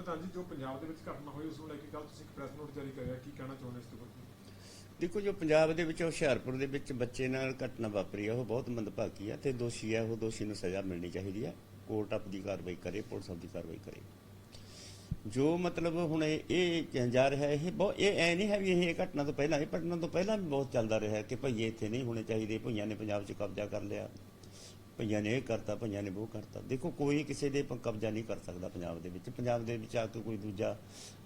ਪ੍ਰਧਾਨ ਜੀ ਜੋ ਪੰਜਾਬ ਦੇ ਵਿੱਚ ਘਟਨਾ ਹੋਈ, ਉਸ ਨੂੰ ਲੈ ਕੇ ਕੱਲ ਤੁਸੀਂ ਇੱਕ ਪ੍ਰੈਸ ਨੋਟ ਜਾਰੀ ਕਰਿਆ, ਕੀ ਕਹਿਣਾ ਚਾਹੁੰਦੇ ਇਸ ਦੇ ਦੇਖੋ ਜੋ ਪੰਜਾਬ ਦੇ ਵਿੱਚ ਹੁਸ਼ਿਆਰਪੁਰ ਦੇ ਵਿੱਚ ਬੱਚੇ ਨਾਲ ਘਟਨਾ ਵਾਪਰੀ ਆ, ਉਹ ਬਹੁਤ ਮੰਦਭਾਗੀ ਆ ਤੇ ਦੋਸ਼ੀ ਆ, ਉਹ ਦੋਸ਼ੀ ਨੂੰ ਸਜ਼ਾ ਮਿਲਣੀ ਚਾਹੀਦੀ ਆ। ਕੋਰਟ ਆਪਦੀ ਕਾਰਵਾਈ ਕਰੇ, ਪੁਲਿਸ ਆਪਦੀ ਕਾਰਵਾਈ ਕਰੇ। ਜੋ ਮਤਲਬ ਹੁਣ ਇਹ ਜਾ ਰਿਹਾ, ਇਹ ਬਹੁਤ, ਇਹ ਐ ਨਹੀਂ ਹੈ ਵੀ ਇਹ ਘਟਨਾ ਤੋਂ ਪਹਿਲਾਂ, ਇਹ ਘਟਨਾ ਤੋਂ ਪਹਿਲਾਂ ਵੀ ਬਹੁਤ ਚੱਲਦਾ ਰਿਹਾ ਕਿ ਭਈਏ ਇੱਥੇ ਨਹੀਂ ਹੋਣੇ ਚਾਹੀਦੇ, ਭਈਆਂ ਨੇ ਪੰਜਾਬ 'ਚ ਕਬਜ਼ਾ ਕਰ ਲਿਆ। ਭਈਆਂ ਨੇ ਇਹ ਕਰਤਾ ਭਈਆਂ ਨੇ ਉਹ ਕਰਤਾ। ਦੇਖੋ ਕੋਈ ਕਿਸੇ ਦੇ ਕਬਜ਼ਾ ਨਹੀਂ ਕਰ ਸਕਦਾ ਪੰਜਾਬ ਦੇ ਵਿੱਚ। ਪੰਜਾਬ ਦੇ ਵਿੱਚ ਆ ਕੇ ਕੋਈ ਦੂਜਾ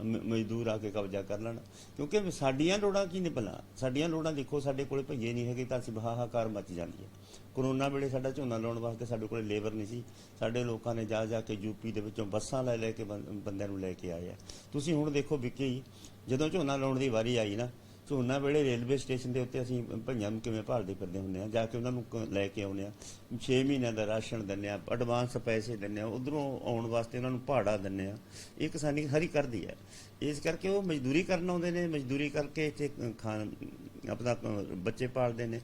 ਮ- ਮਜ਼ਦੂਰ ਆ ਕੇ ਕਬਜ਼ਾ ਕਰ ਲੈਣ। ਕਿਉਂਕਿ ਸਾਡੀਆਂ ਲੋੜਾਂ ਕੀ ਨੇ ਭਲਾ? ਸਾਡੀਆਂ ਲੋੜਾਂ ਦੇਖੋ ਸਾਡੇ ਕੋਲੇ ਭਈਏ ਨਹੀਂ ਹੈਗੇ ਤਾਂ ਅਸੀਂ ਬਹਾਹਾਕਾਰ ਮਚ ਜਾਂਦੀ ਹੈ। ਕਰੋਨਾ ਵੇਲੇ ਸਾਡਾ ਝੋਨਾ ਲਾਉਣ ਵਾਸਤੇ ਸਾਡੇ ਕੋਲੇ ਲੇਬਰ ਨਹੀਂ ਸੀ। ਸਾਡੇ ਲੋਕਾਂ ਨੇ ਜਾ ਜਾ ਕੇ ਯੂਪੀ ਦੇ ਵਿੱਚੋਂ ਬੱਸਾਂ ਲੈ ਲੈ ਕੇ ਬੰ- ਬੰਦਿਆਂ ਨੂੰ ਲੈ ਕੇ ਆਏ ਆ। ਤੁਸੀਂ ਹੁਣ ਦੇਖੋ ਵਿੱਕੀ ਜੀ, ਜਦੋਂ ਝੋਨਾ ਲਾਉਣ ਦੀ ਵਾਰੀ ਆਈ ਨਾ ਝੋਨਾ ਵੇਲੇ ਰੇਲਵੇ ਸਟੇਸ਼ਨ ਦੇ ਉੱਤੇ ਅਸੀਂ ਭਈਆਂ ਨੂੰ ਕਿਵੇਂ ਭਾਲਦੇ ਫਿਰਦੇ ਹੁੰਦੇ ਆ ਜਾ ਕੇ ਉਹਨਾਂ ਨੂੰ ਕ- ਲੈ ਕੇ ਆਉਂਦੇ ਆ 6 ਮਹੀਨਿਆਂ ਦਾ ਰਾਸ਼ਨ ਦਿੰਦੇ ਆ ਐਡਵਾਂਸ ਪੈਸੇ ਦਿੰਦੇ ਆ ਉਧਰੋਂ ਆਉਣ ਵਾਸਤੇ ਉਹਨਾਂ ਨੂੰ ਭਾੜਾ ਦਿੰਦੇ ਆ ਇਹ ਕਿਸਾਨੀ ਹਰੀ ਕਰਦੀ ਹੈ। ਇਸ ਕਰਕੇ ਉਹ ਮਜ਼ਦੂਰੀ ਕਰਨ ਆਉਂਦੇ ਨੇ ਮਜ਼ਦੂਰੀ ਕਰਕੇ ਇੱਥੇ ਖਾਣ ਆਪਣਾ ਅ, ਬੱਚੇ ਪਾਲਦੇ ਨੇ।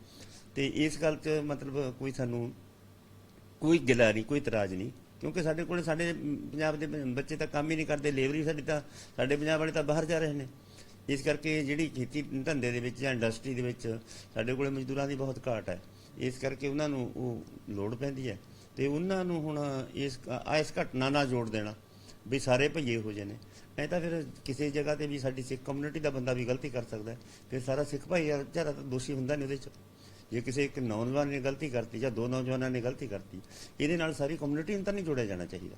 ਤੇ ਇਸ ਗੱਲ 'ਚ ਮਤਲਬ ਕੋਈ ਸਾਨੂੰ ਕੋਈ ਗਿਲਾ ਨਹੀਂ ਕੋਈ ਇਤਰਾਜ਼ ਨਹੀਂ। ਕਿਉਂਕਿ ਸਾਡੇ ਕੋਲ ਸਾਡੇ ਅਮ, ਪੰਜਾਬ ਦੇ ਬ- ਬੱਚੇ ਤਾਂ ਕੰਮ ਹੀ ਨਹੀਂ ਕਰਦੇ ਲੇਬਰ ਹੀ ਸਾਡੀ ਤਾਂ ਸਾਡੇ ਪੰਜਾਬ ਵਾਲੇ ਤਾਂ ਬਾਹਰ ਜਾ ਰਹੇ ਨੇ। ਇਸ ਕਰਕੇ ਜਿਹੜੀ ਖੇਤੀ ਧੰਦੇ ਦੇ ਵਿੱਚ ਜਾਂ ਇੰਡਸਟਰੀ ਦੇ ਵਿੱਚ ਸਾਡੇ ਕੋਲੇ ਮਜ਼ਦੂਰਾਂ ਦੀ ਬਹੁਤ ਘਾਟ ਹੈ। ਇਸ ਕਰਕੇ ਉਹਨਾਂ ਨੂੰ ਉਹ ਲੋੜ ਪੈਂਦੀ ਹੈ। ਤੇ ਉਹਨਾਂ ਨੂੰ ਹੁਣ ਇਸ ਆ ਇਸ ਘਟਨਾ ਨਾਲ ਜੋੜ ਦੇਣਾ, ਵੀ ਸਾਰੇ ਭਈਏ ਹੋ ਜਾਣੇ ਐ ਤਾਂ ਫਿਰ ਕਿਸੇ ਜਗ੍ਹਾ ਤੇ ਵੀ ਸਾਡੀ ਸਿੱਖ ਕਮਿਊਨਿਟੀ ਦਾ ਬੰਦਾ ਵੀ ਗਲਤੀ ਕਰ ਸਕਦਾ ਫਿਰ ਸਾਰਾ ਸਿੱਖ ਭਾਈਚਾਰਾ ਤਾਂ ਦੋਸ਼ੀ ਹੁੰਦਾ ਨਹੀਂ ਉਹਦੇ ਚ। ਜੇ ਕਿਸੇ ਇੱਕ ਨੌਜਵਾਨ ਨੇ ਗਲਤੀ ਕਰਤੀ ਜਾਂ ਦੋ ਨੌਜਵਾਨਾਂ ਨੇ ਗਲਤੀ ਕਰਤੀ, ਇਹਦੇ ਨਾਲ ਸਾਰੀ ਕਮਿਊਨਿਟੀ ਨੂੰ ਤਾਂ ਨਹੀਂ ਜੋੜਿਆ ਜਾਣਾ ਚਾਹੀਦਾ।